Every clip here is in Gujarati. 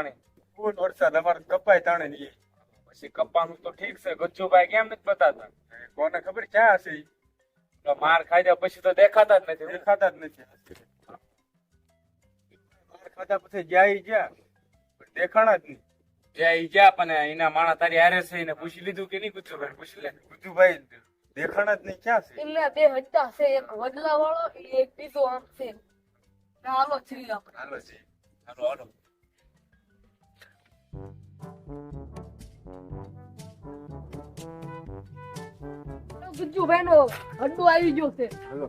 પાણી. ફૂલ વરસાદ અમારે કપાય તાણે નહીં પછી કપાનું તો ઠીક છે ગચ્ચુભાઈ કેમ નથી બતાતા કોને ખબર ક્યાં હશે માર ખાધા પછી તો દેખાતા જ નથી દેખાતા જ નથી. માર ખાધા પછી ઈ ગયા દેખાણા જ નહીં. જ્યાં ઈ જ્યાં પણ એના માણા તારી હારે છે એને પૂછી લીધું કે નહીં ગચ્ચુભાઈ પૂછી લે. ગુજુભાઈ દેખાણા જ નહીં ક્યાં છે? એટલે બે હટ્ટા છે એક વડલા વાળો એક બીજો આમ છે. હાલો શ્રી આપણે હાલો છે હાલો હાલો. ગુજ્જુભાઈ નો હડ્ડો આવી ગયો છે. હાલો.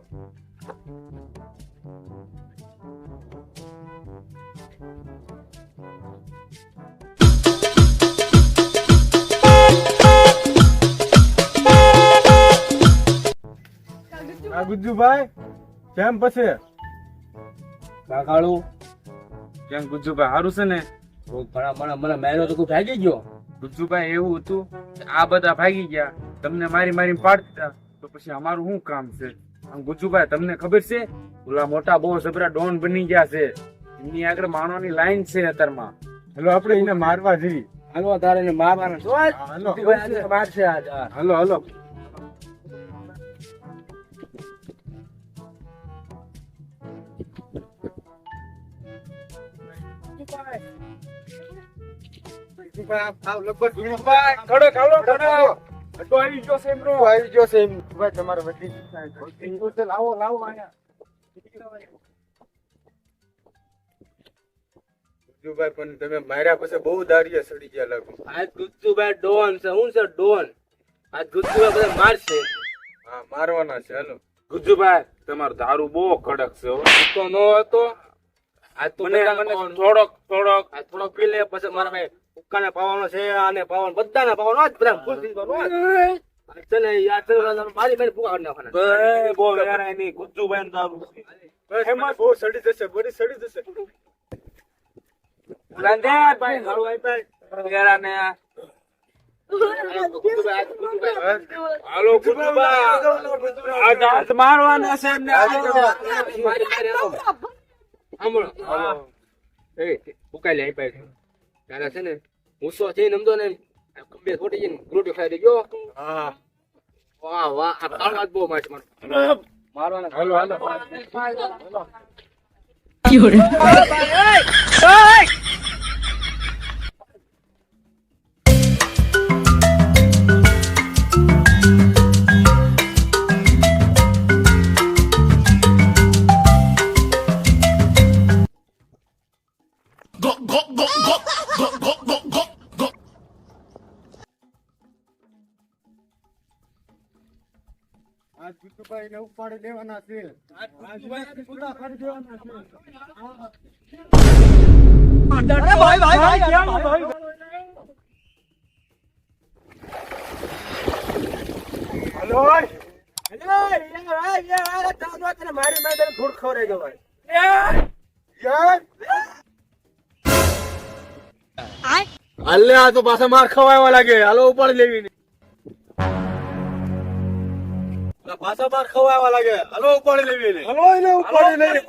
આ ગુજ્જુભાઈ કેમ પછી? કાકાળું. કેમ ગુજ્જુભાઈ સારું છે ને? ઘણા મને મને મહિનો તો ભાગી ગયો. ગુજ્જુભાઈ એવું હતું? કે આ બધા ભાગી ગયા. તમને મારી મારી પાડી દીધા તો પછી અમારું શું કામ છે? આમ ગુજુભાઈ તમને ખબર છે? ઓલા મોટા બહુ જબરા ડોન બની ગયા છે. એમની આગળ માણવાની લાઈન છે અત્યારમાં. હેલો આપણે એને મારવા જઈએ. હાલો તારે એને મારવાના છો. આજ? હાલો. ભાઈ આજે મારશે. હાલો હાલો. ખડક ખડો ખડક અડો આવી ગયો છે એમનો આવી ગયો સેમ ભાઈ તમારે લાવો લાવો ગુજ્જુભાઈ પણ તમે માર્યા પછી બહુ દારિયા સડી ગયા લાગુ. આજ ગુજ્જુભાઈ ડોન છે હું છે ડોન? આજ ગુજ્જુભાઈ બધા મારશે. હા મારવાના છે હાલો. ગુજ્જુભાઈ. તમારો દારૂ બહુ કડક છે હો. તો નો હતો. આજ તો મને થોડોક થોડોક આ થોડો પી લે પછી મારા ભાઈ ઉક્કાને પાવાનો છે આને પાવાનો બધાને પાવાનો આજ બધા ફૂલ થઈ જવાનું ને યાર છે મારી મેં ભૂખા નાખવાના. બે બહુ યાર એની ગુજ્જુ બેન દારૂ એમાં બહુ સડી જશે બધી સડી જશે. હાલો ભાઈ ભાઈ. યાર ને ગુજ્જુભાઈ, આજ ગુજ્જુભાઈ. હાલો મારવાના છે એમને આવો. સાંભળો. એ, ઉકાઈ લે, પાછી. તારા છે ને ગુસ્સો છે નમતો ને ખંભે ખોટી જઈને રોટી ખાઈ દેજો હા. વાહ વાહ આ તાળ વાત બહુ મારી મારો મારવાના. હાલો હાલો. આજ ગુજ્જુભાઈ ને ઉપાડી લેવાના છે. પૂરા કરી દેવાના છે. હાલો. મારી મેં તને થોડું ખવડાવી ભાઈ. યાર? આ તો પાછા માર ખવાયવા લાગે. હાલો ઉપાડી લેવી. પાછા માર ખવાવા લાગે. હલો ઉપાડી લેવી ને એને ઉપાડી લઈ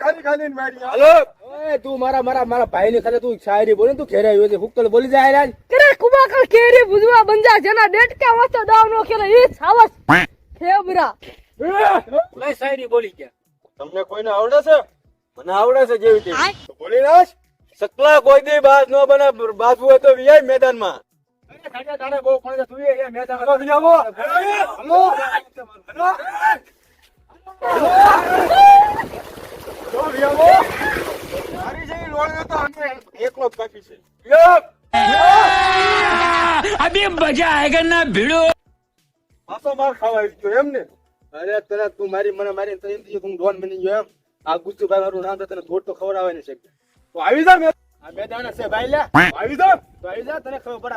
ખાલી ખાલી મારી હલો. એ તું મારા મારા મારા ભાઈ ની ખાતે તું શાયરી બોલે તું ઘેરે આવ્યો છે. હુક્કલ બોલી જાય રાજ. કરે કુબાકલ કેરી ભુજવા બંજા જેના ડેટકા વાતો દાવ નો ખેલે ઈ સાવસ ફેબરા લઈ શાયરી બોલી કે તમને કોઈને આવડે છે? મને આવડે છે જેવી તે બોલી નાખ સકલા કોઈ દી બાજ નો બને બાજુ હોય તો વિયાય મેદાનમાં. હાલો વિયાવો હાલો હાલો વિયાવો મારી જેવી લોળીઓ તો અમે એકલો જ બાકી છે પાછો માર ખાવા આવી ગયો એમ ને. અરે તને તું મારી મને મારી તને એમ હું ડોન બની ગયો એમ. આ ગુસ્સુભાઈ મારું નામ તો તને થોડ તો ખવડાવે ને છે. તો આવી જા મેં. આ બે દાણા છે ભાઈ લે આવી જા આવી જા તને ખબર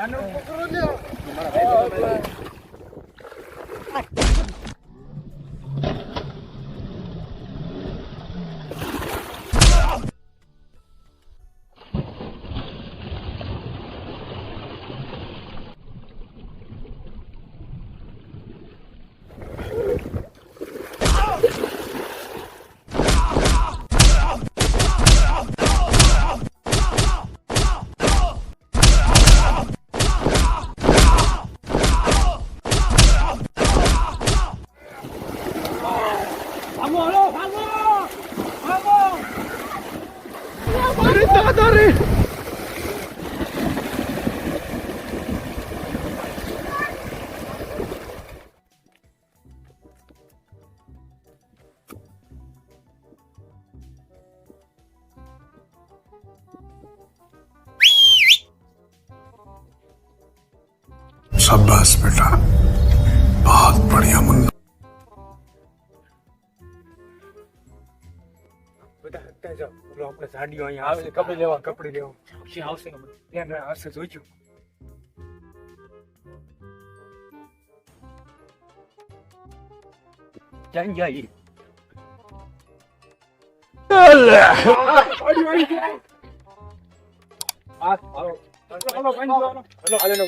Ano po karoon? शाबाश बेटा। बहुत बढ़िया मुन्ना। આપણે સાડીઓ અહીંયા આવે કપડી લેવા. કપડી લેવા. આવશે આવશે ધ્યાન આવશે જોઈજો ક્યાં જાય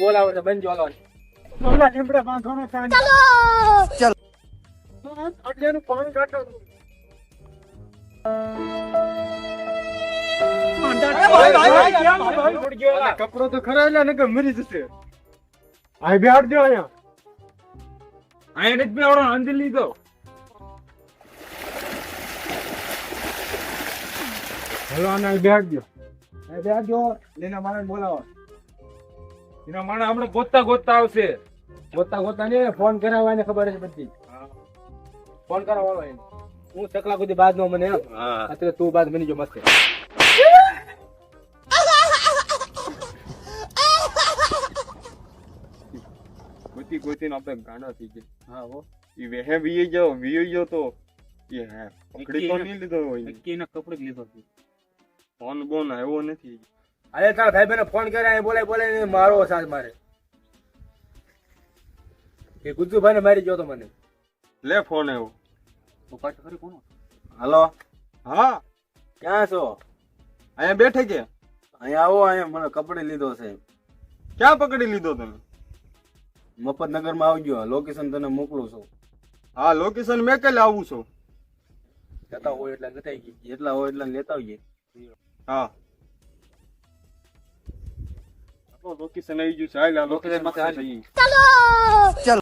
બોલાવો તો બંધ જો લીમડા બાંધવાનો ચાલો. પાણી કાઢો કપડો તો ખરા એટલે નકર મરી જશે. આ બેહાડ દો અહીંયા. અહીંયા નથી બેવડો અંજી લીધો. હલો આને બેહાડ દો આ બેહાડ દો લેના મારે બોલાવો. એના માણસ હમણાં ગોતતા ગોતતા આવશે. ગોતતા ગોતા ને ફોન કરાવવા એને ખબર છે બધી. ફોન કરાવવાનો હું ચકલા કુદી બાદ નો મને. અત્યારે તું બાદ બની જો મસ્ત. ગોતીને આપણે ગાંડા થઈ ગયા. હા હો. ઈ વેહે વીએ ગયો વીએ ગયો તો એ હે પકડી તો નહીં લીધો હોય. એના કપડે લીધો છે. ફોન બોન આવ્યો નથી. અરે તારા ભાઈ બેને ફોન કર્યા એ બોલાય બોલાય ને મારો સાથ મારે. એ ગુજ્જુભાઈ ને મારી ગયો તો મને. લે ફોન આવ્યો. તો કાટ ખરી કોનો? હલો. હા. ક્યાં છો? અહીંયા બેઠે કે? અહીંયા આવો અહીંયા મને કપડે લીધો છે. ક્યાં પકડી લીધો તમે? મફતનગરમાં આવજો લોકેશન તને મોકલું છું. હા લોકેશન મેં કે આવું છું. જતા હોય એટલે નતાઈ ગઈ જેટલા હોય એટલા લેતા આવીએ. હા. આપણો લોકેશન આવી ગયું છે. હાલ આ લોકેશનમાં હાલ.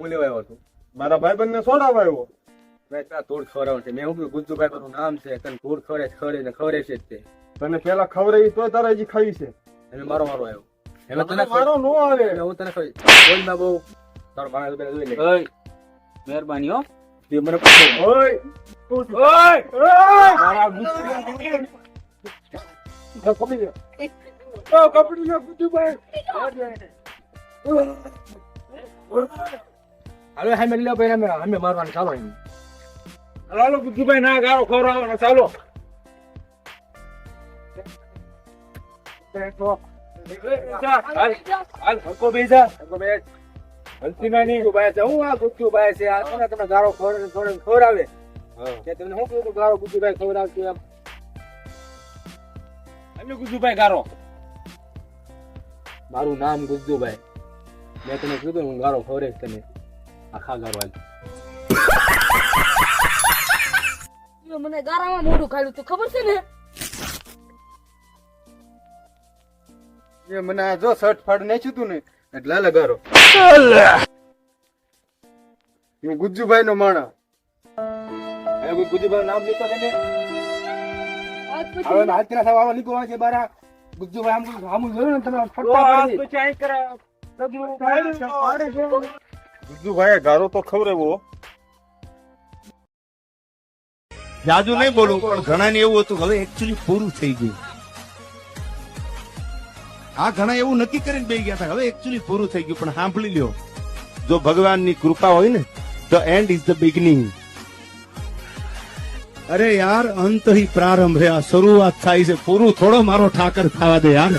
હું લેવા આવ્યો છું. મારા ભાઈબંધ ને સોડાવા આવ્યો. મેં ત્યાં ધૂળ ખવડાવવાનું છે. મેં શું કીધું? ગુજ્જુભાઈ મારું નામ છે. તને ધૂળ ખવડે છે, ખવડે ને ખવડે છે જ તે. તને પેલા ખવડાવી તો તારે હજી ખાવી છે. એટલે મારો મારો આવ્યો. એટલે તને મારો નો આવે. એટલે હું તને ખવડી બોલ ના બહુ તારો ભાઈ પેલા જોઈ લે. ઓય મહેરબાની હો. તે મને પૂછો. ઓય ઓય! મારા ગુસ્સે કપડી લે. ઓ કપડી લે ગુજુભાઈ હાલો હામે લે ભાઈ અમે અમે મારવાનું ચાલો એમ હાલો ગુજ્જુભાઈ ના ગારો ખવડાવવાનો ચાલો. હાલ હાલ હું ખવડાવે તમને શું કીધું ગારો ગુજ્જુભાઈ ખવડાવતું એમ અમે ગુજુભાઈ ગારો મારું નામ ગુજુભાઈ મેં તને કીધું હું ગારો ખવડે તને. આખા ગારો મને ગારામાં મોઢું ખાડ્યું તું ખબર છે ને? એ મને આ જો શર્ટ ફાડ નાખ્યું તું ને એટલે લગારો હું ગુજ્જુભાઈ નો માણા હવે કોઈ ગુજ્જુભાઈ નામ લીધો છે ને? આજ હવે તેના નીકળવા છે બારા. ગુજ્જુભાઈ આમ આમ જોયું ને તમે તો ફટકા પડી તો ચાઈ ગુજ્જુભાઈ ગારો તો ખવડાવ્યો જાજુ નહીં બોલું પણ ઘણા ને એવું હતું હવે એકચુઅલી પૂરું થઈ ગયું. આ ઘણા એવું નક્કી કરીને બે ગયા હતા હવે એકચુઅલી પૂરું થઈ ગયું પણ સાંભળી લ્યો. જો ભગવાનની કૃપા હોય ને the end is the beginning અરે યાર અંત હી પ્રારંભ રહ્યા આ શરૂઆત થાય છે. પૂરું થોડો મારો ઠાકર થવા દે યાર.